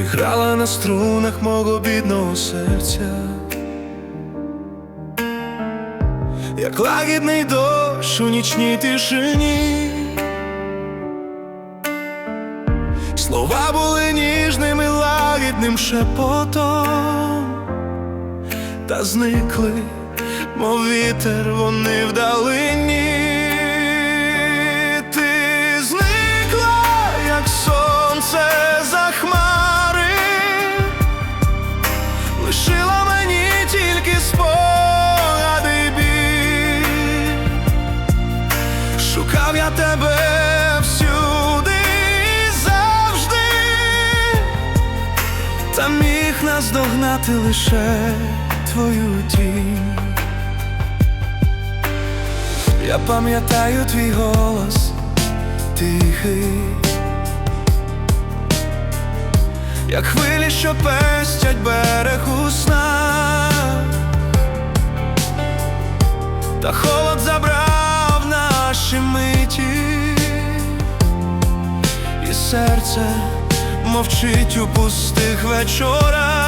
ти грала на струнах мого бідного серця, як лагідний дощ у нічній тишині. Слова були ніжним і лагідним шепотом, та зникли, мов вітер, вони вдалині. Наздогнати лише твою тінь. Я пам'ятаю твій голос тихий, як хвилі, що пестять берег у снах та холод забрав наші миті, і серце мовчить у пустих вечорах.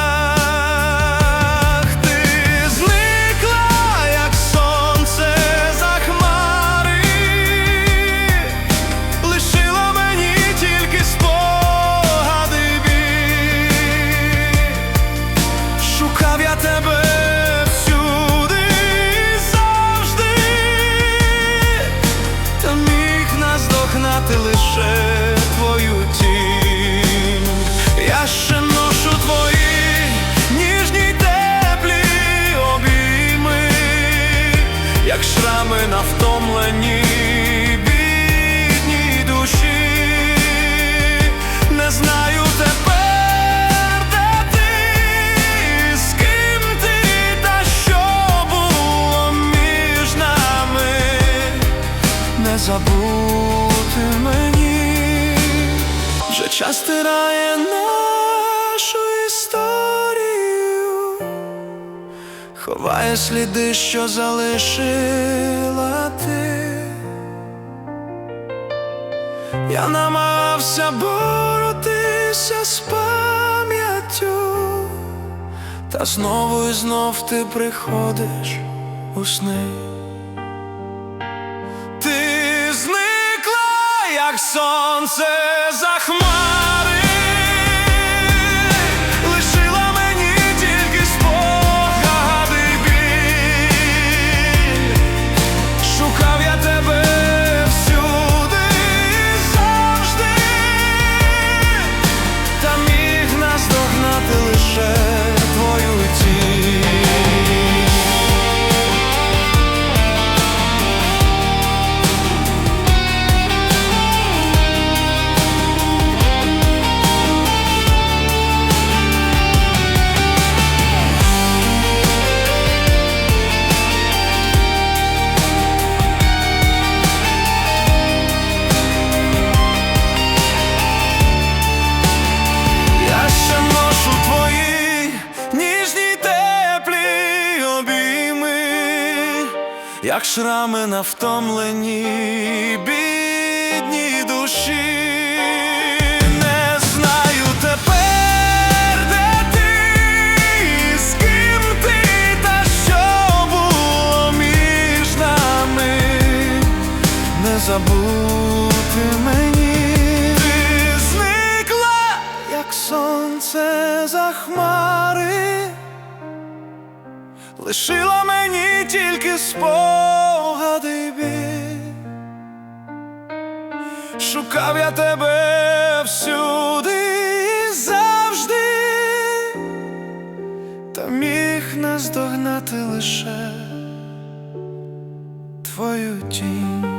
Забути мені, вже час стирає нашу історію, ховає сліди, що залишила ти. Я намагався боротися з пам'яттю, та знову і знов ти приходиш у сни. Як сонце за як шрами на втомленій бідній душі. Забути мені. Ти зникла, як сонце за хмари, лишила мені тільки спогади біль. Шукав я тебе всюди і завжди, та міг наздогнати лише твою тінь.